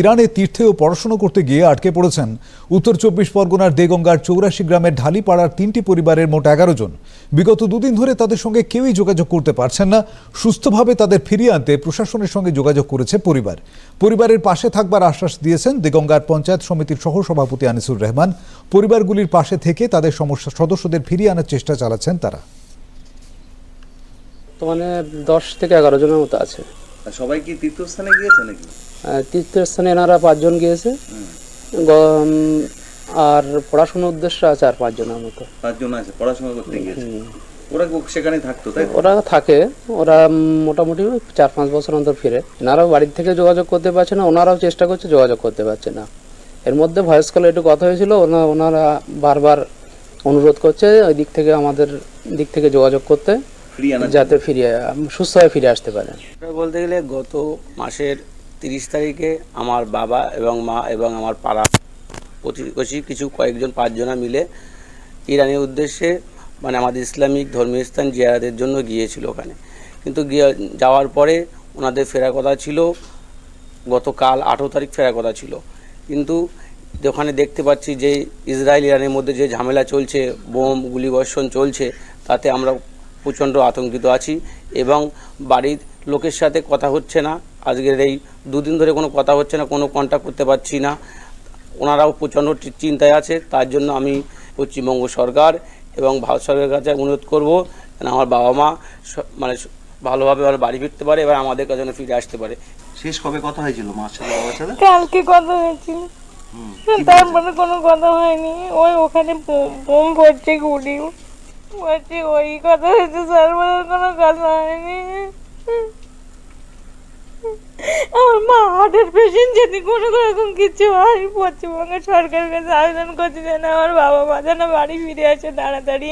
ইরানে তীর্থেও পড়াশোনা করতে গিয়ে আটকে পড়েছেন। উত্তর চব্বিশ পরগনার দেগঙ্গার চৌরাশি গ্রামের ঢালিপাড়ার তিনটি পরিবারের মোট এগারো জন। বিগত দুদিন ধরে তাদের সঙ্গে কেউই যোগাযোগ করতে পারছেন না। সুস্থভাবে তাদের ফিরিয়ে আনতে প্রশাসনের সঙ্গে যোগাযোগ করেছে পরিবার। পরিবারের পাশে থাকবার আশ্বাস দিয়েছেন দেগঙ্গার পঞ্চায়েত সমিতির সহ সভাপতি আনিসুর রহমান। পরিবারগুলির পাশে থেকে তাদের সমস্যা সদস্যদের ফিরিয়ে আনার চেষ্টা চালাচ্ছেন তারা। বর্তমানে দশ থেকে এগারো জনের মতো আছে। সবাই কি তীর্থস্থানে গিয়েছে নাকি? তীর্থস্থানে এনারা পাঁচজন গিয়েছে। আর পড়াশোনার উদ্দেশ্যে আছে আর পাঁচজনের মতো। পাঁচজন আছে পড়াশোনা করতে গিয়েছে। ওরা সেখানে থাকতো তাই ওরা থাকে ওরা মোটামুটি চার পাঁচ বছর অন্তর ফিরে। এনারাও বাড়ির থেকে যোগাযোগ করতে পারছে না ওনারাও চেষ্টা করছে যোগাযোগ করতে পারছে না। এর মধ্যে ভয়েস কলে একটু কথা হয়েছিল ওনা ওনারা বারবার অনুরোধ করছে ওই দিক থেকে আমাদের দিক থেকে যোগাযোগ করতে। ফিরিয়ে যাতে ফিরিয়ে সুস্থ হয়ে ফিরে আসতে পারেন বলতে গেলে গত মাসের তিরিশ তারিখে আমার বাবা এবং মা এবং আমার পাড়া প্রতিবেশী কিছু কয়েকজন পাঁচজনা মিলে ইরানের উদ্দেশ্যে মানে আমাদের ইসলামিক ধর্মীয় স্থান জিয়ারাতের জন্য গিয়েছিল ওখানে। কিন্তু গিয়ে যাওয়ার পরে ওনাদের ফেরার কথা ছিল গতকাল আঠেরো তারিখ ফেরার কথা ছিল। কিন্তু ওখানে দেখতে পাচ্ছি যে ইসরায়েল ইরানের মধ্যে যে ঝামেলা চলছে বোম গুলিবর্ষণ চলছে তাতে আমরা প্রচণ্ড আতঙ্কিত আছি এবং বাড়ির লোকের সাথে কথা হচ্ছে না। আজকের এই দুদিন ধরে কোনো কথা হচ্ছে না কোনো কন্ট্যাক্ট করতে পারছি না। ওনারাও প্রচণ্ড চিন্তায় আছে তার জন্য আমি পশ্চিমবঙ্গ সরকার এবং ভারত সরকারের কাছে অনুরোধ করব যেন আমার বাবা মা মানে ভালোভাবে আমার বাড়ি ফিরতে পারে এবার আমাদের কাছে যেন ফিরে আসতে পারে। শেষ কবে কথা হয়েছিল মার সাথে বাবার সাথে? কালকে কথা হয়েছিল। তারপরে কোনো কথা হয়নি। ওই ওখানে বোম- বোম পড়ছে গুলি বলছি ওই কথা হয়েছে তারপরে কোনো কথা হয়নি। আমার মা হার্টের পেশেন্ট যদি কোনো রকম কিছু হয় পশ্চিমবঙ্গের সরকারের কাছে আবেদন করছি যেন আমার বাবা মা যেন বাড়ি ফিরে আসে তাড়াতাড়ি।